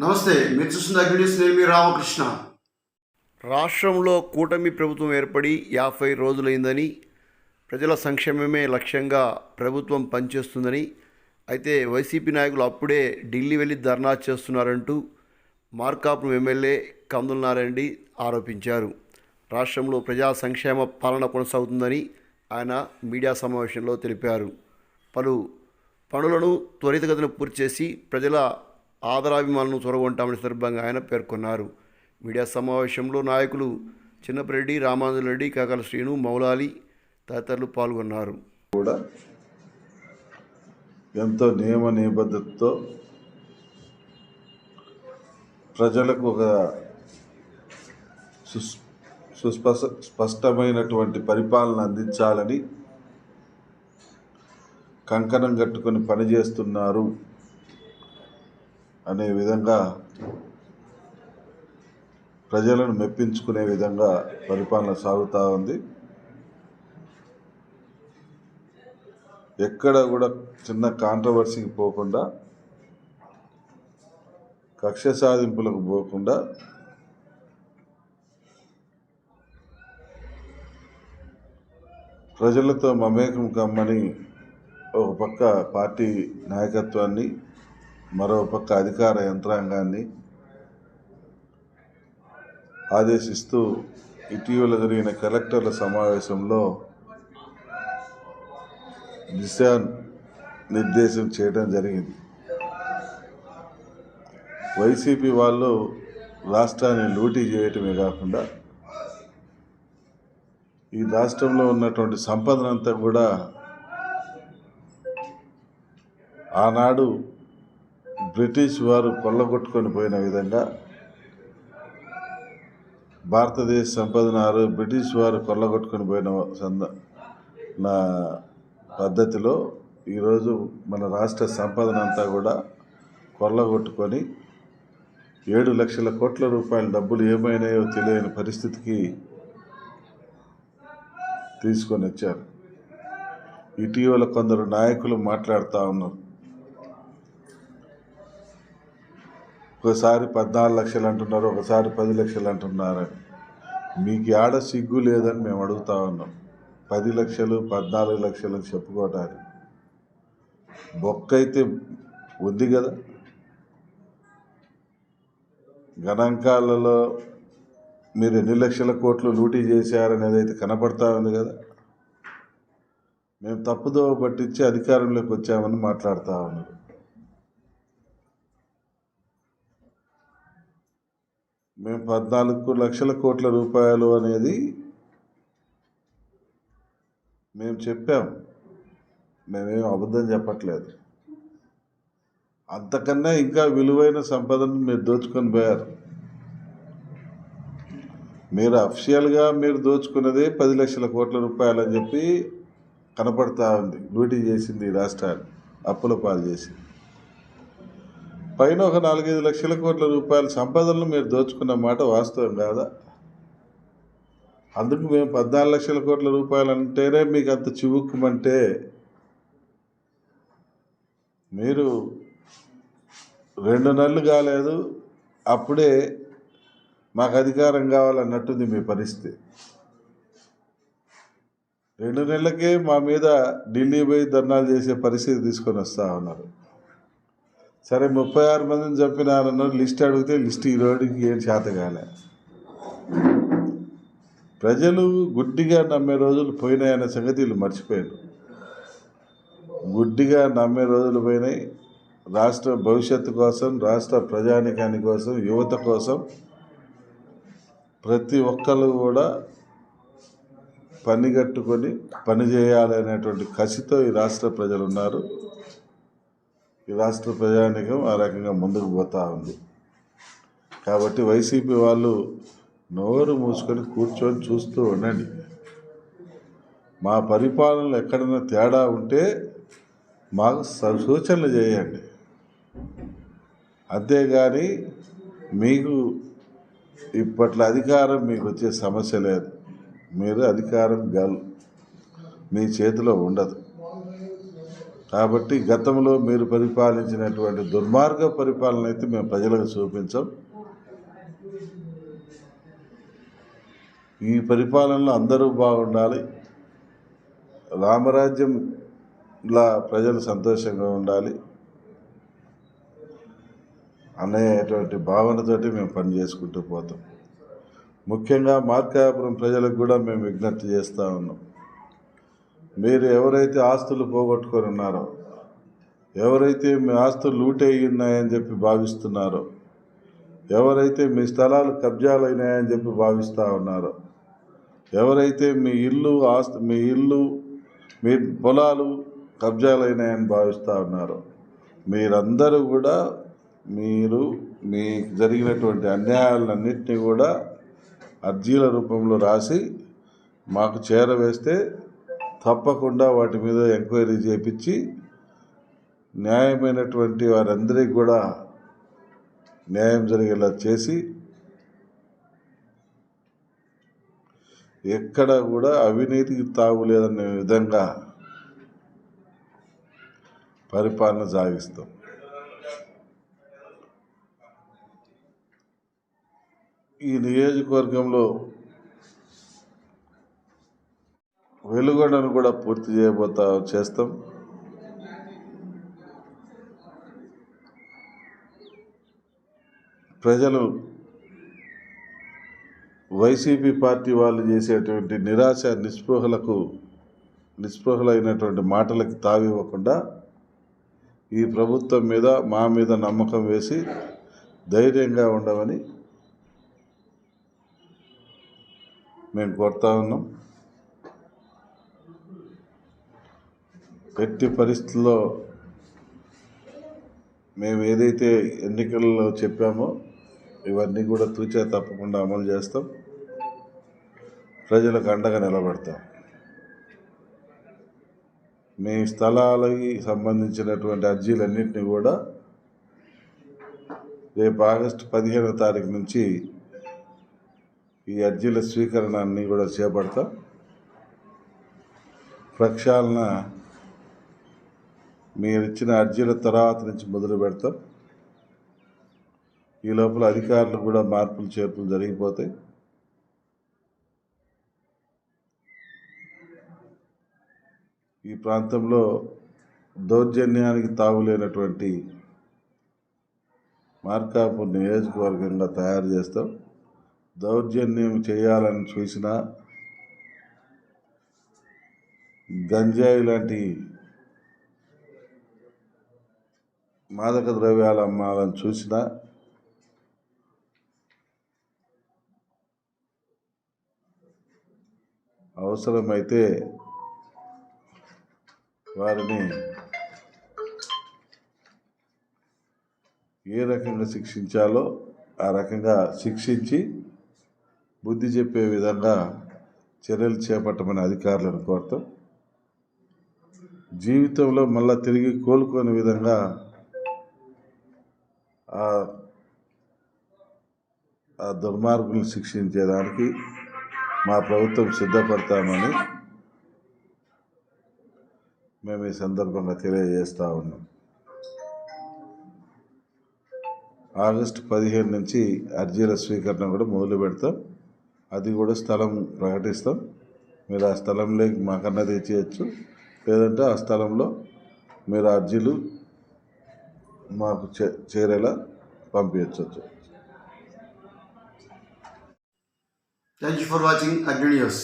నమస్తే మీరు చూస్తున్న అగ్నిస్ నేను రామకృష్ణ. రాష్ట్రంలో కూటమి ప్రభుత్వం ఏర్పడి యాభై రోజులైందని ప్రజల సంక్షేమమే లక్ష్యంగా ప్రభుత్వం పనిచేస్తుందని అయితే వైసీపీ నాయకులు అప్పుడే ఢిల్లీ వెళ్ళి ధర్నా చేస్తున్నారంటూ మార్కాపురం ఎమ్మెల్యే కందుల నారాయణ ఆరోపించారు. రాష్ట్రంలో ప్రజా సంక్షేమ పాలన కొనసాగుతుందని ఆయన మీడియా సమావేశంలో తెలిపారు. పలు పనులను త్వరితగతిన పూర్తి చేసి ప్రజల ఆదరాభిమానులను చొరగొంటామని సందర్భంగా ఆయన పేర్కొన్నారు. మీడియా సమావేశంలో నాయకులు చిన్నపరెడ్డి రామానుజరెడ్డి కాకల శ్రీను మౌలాలి తదితరులు పాల్గొన్నారు. కూడా ఎంతో నియమ నిబద్ధతతో ప్రజలకు ఒక సుస్ సుస్పష్ట స్పష్టమైనటువంటి పరిపాలన అందించాలని కంకణం కట్టుకొని పనిచేస్తున్నారు. అనే విధంగా ప్రజలను మెప్పించుకునే విధంగా పరిపాలన సాగుతూ ఉంది. ఎక్కడ కూడా చిన్న కాంట్రవర్సీకి పోకుండా కక్ష సాధింపులకు పోకుండా ప్రజలతో మమేకం కమ్మని ఒక పక్క పార్టీ నాయకత్వాన్ని మరో పక్క అధికార యంత్రాంగాన్ని ఆదేశిస్తూ ఇటీవల జరిగిన కలెక్టర్ల సమావేశంలో దిశా నిర్దేశం చేయడం జరిగింది. వైసీపీ వాళ్ళు రాష్ట్రాన్ని లూటీ చేయటమే కాకుండా ఈ రాష్ట్రంలో ఉన్నటువంటి సంపదనంతా కూడా ఆనాడు బ్రిటిష్ వారు కొల్లగొట్టుకొని పోయిన విధంగా భారతదేశ సంపదనారు బ్రిటిష్ వారు కొల్లగొట్టుకొని పోయిన సంద నా పద్ధతిలో ఈరోజు మన రాష్ట్ర సంపదనంతా కూడా కొల్లగొట్టుకొని ఏడు లక్షల కోట్ల రూపాయల డబ్బులు ఏమైనాయో తెలియని పరిస్థితికి తీసుకొని వచ్చారు ఇటీవల కొందరు నాయకులు మాట్లాడుతూ ఉన్నారు. ఒకసారి పద్నాలుగు లక్షలు అంటున్నారు ఒకసారి పది లక్షలు అంటున్నారని. మీకు ఆడ సిగ్గు లేదని మేము అడుగుతా ఉన్నాం. పది లక్షలు పద్నాలుగు లక్షలు చెప్పుకోవటానికి బొక్క అయితే ఉంది కదా. గణాంకాలలో మీరు ఎన్ని లక్షల కోట్లు లూటీ చేశారనేది అయితే కనపడతా ఉంది కదా. మేము తప్పుదోవ పట్టించి అధికారంలోకి వచ్చామని మాట్లాడుతూ ఉన్నారు మేము పద్నాలుగు లక్షల కోట్ల రూపాయలు అనేది మేము చెప్పాం. మేమేం అబద్ధం చెప్పట్లేదు. అంతకన్నా ఇంకా విలువైన సంపదను మీరు దోచుకొని పోయారు. మీరు అఫిషియల్గా మీరు దోచుకున్నదే పది లక్షల కోట్ల రూపాయలు అని చెప్పి కనపడతా ఉంది. లూటీ చేసింది ఈ రాష్ట్రాన్ని. అప్పుల పాలు చేసింది. పైన ఒక నాలుగైదు లక్షల కోట్ల రూపాయల సంపదలను మీరు దోచుకున్న మాట వాస్తవం కాదా? అందుకు మేము పద్నాలుగు లక్షల కోట్ల రూపాయలు అంటేనే మీకు అంత చివుక్కుమంటే మీరు రెండు నెలలు కాలేదు అప్పుడే మాకు అధికారం కావాలన్నట్టుంది మీ పరిస్థితి. రెండు నెలలకే మా మీద ఢిల్లీ పోయి ధర్నాలు చేసే పరిస్థితి తీసుకొని వస్తూ ఉన్నారు. సరే ముప్పై ఆరు మందిని చంపినారన్నారు లిస్ట్ అడిగితే లిస్ట్ ఈ రోజుకి ఏం చేత కాలే. ప్రజలు గుడ్డిగా నమ్మే రోజులు పోయినాయన్న సంగతి వీళ్ళు మర్చిపోయారు. గుడ్డిగా నమ్మే రోజులు పోయినాయి. రాష్ట్ర భవిష్యత్తు కోసం రాష్ట్ర ప్రజానికాని కోసం యువత కోసం ప్రతి ఒక్కరు కూడా పని కట్టుకొని పని కసితో ఈ రాష్ట్ర ప్రజలు ఉన్నారు. ఈ రాష్ట్ర ప్రజానికం ఆ రకంగా ముందుకు పోతూ ఉంది. కాబట్టి వైసీపీ వాళ్ళు నోరు మూసుకొని కూర్చొని చూస్తూ ఉండండి. మా పరిపాలనలు ఎక్కడైనా తేడా ఉంటే మాకు స- సూచనలు చేయండి. అంతేగాని మీకు ఇప్పట్లో అధికారం మీకు వచ్చే సమస్య లేదు. మీరు అధికారం గల్ మీ చేతిలో ఉండదు. కాబట్టి గతంలో మీరు పరిపాలించినటువంటి దుర్మార్గ పరిపాలన అయితే మేము ప్రజలకు చూపించాం. ఈ పరిపాలనలో అందరూ బాగుండాలి. రామరాజ్యంలా ప్రజలు సంతోషంగా ఉండాలి. అనేటువంటి భావనతోటి మేము పని చేసుకుంటూ పోతాం. ముఖ్యంగా మార్కాపురం ప్రజలకు కూడా మేము విజ్ఞప్తి చేస్తూ ఉన్నాం. మీరు ఎవరైతే ఆస్తులు పోగొట్టుకొని ఉన్నారో ఎవరైతే మీ ఆస్తులు లూటయ్యి ఉన్నాయని చెప్పి భావిస్తున్నారో ఎవరైతే మీ స్థలాలు కబ్జాలు అయినాయని చెప్పి భావిస్తూ ఉన్నారో ఎవరైతే మీ ఇల్లు ఆస్తు మీ ఇల్లు మీ పొలాలు కబ్జాలు అయినాయని భావిస్తూ ఉన్నారో మీరందరూ కూడా మీరు మీ జరిగినటువంటి అన్యాయాలన్నింటినీ కూడా అర్జీల రూపంలో రాసి మాకు చేరవేస్తే తప్పకుండా వాటి మీద ఎంక్వైరీ చేపించి న్యాయమైనటువంటి వారందరికీ కూడా న్యాయం జరిగేలా చేసి ఎక్కడ కూడా అవినీతికి తాగులేదనే విధంగా పరిపాలన సాగిస్తాం. ఈ నియోజకవర్గంలో వెలుగొండను కూడా పూర్తి చేయబోతా చేస్తాం. ప్రజలు వైసీపీ పార్టీ వాళ్ళు చేసేటువంటి నిరాశ నిస్పృహలకు నిస్పృహలైనటువంటి మాటలకి తావివ్వకుండా ఈ ప్రభుత్వం మీద మా మీద నమ్మకం వేసి ధైర్యంగా ఉండమని మేము కోరుతా ఉన్నాం. ఎట్టి పరిస్థితుల్లో మేము ఏదైతే ఎన్నికల్లో చెప్పామో ఇవన్నీ కూడా తూచా తప్పకుండా అమలు చేస్తాం. ప్రజలకు అండగా నిలబడతాం. మీ స్థలాలకి సంబంధించినటువంటి అర్జీలన్నింటినీ కూడా రేపు ఆగస్టు పదిహేనో తారీఖు నుంచి ఈ అర్జీల స్వీకరణ అన్నీ కూడా చేపడతాం. ప్రక్షాళన మీరు ఇచ్చిన అర్జీల తర్వాత నుంచి మొదలు పెడతాం. ఈ లోపల అధికారులు కూడా మార్పులు చేర్పులు జరిగిపోతాయి. ఈ ప్రాంతంలో దౌర్జన్యానికి తావులేనటువంటి మార్కాపూర్ నియోజకవర్గంగా తయారు చేస్తాం. దౌర్జన్యం చేయాలని చూసినా గంజాయి లాంటి మాదక ద్రవ్యాలు అమ్మాలని చూసినా అవసరమైతే వారిని ఏ రకంగా శిక్షించాలో ఆ రకంగా శిక్షించి బుద్ధి చెప్పే విధంగా చర్యలు చేపట్టమని అధికారులను కోరుతాం జీవితంలో మళ్ళా తిరిగి కోలుకునే విధంగా దుర్మార్గులను శిక్షించేదానికి మా ప్రభుత్వం సిద్ధపడతామని మేము ఈ సందర్భంగా తెలియజేస్తూ ఉన్నాం. ఆగస్టు పదిహేను నుంచి అర్జీల స్వీకరణ కూడా మొదలు పెడతాం. అది కూడా స్థలం ప్రకటిస్తాం. మీరు ఆ స్థలంలోకి మాకన్నా తెచ్చేయచ్చు. లేదంటే ఆ స్థలంలో మీరు అర్జీలు మాకు చే చేరేలా పంపించవచ్చు thank you for watching Agni news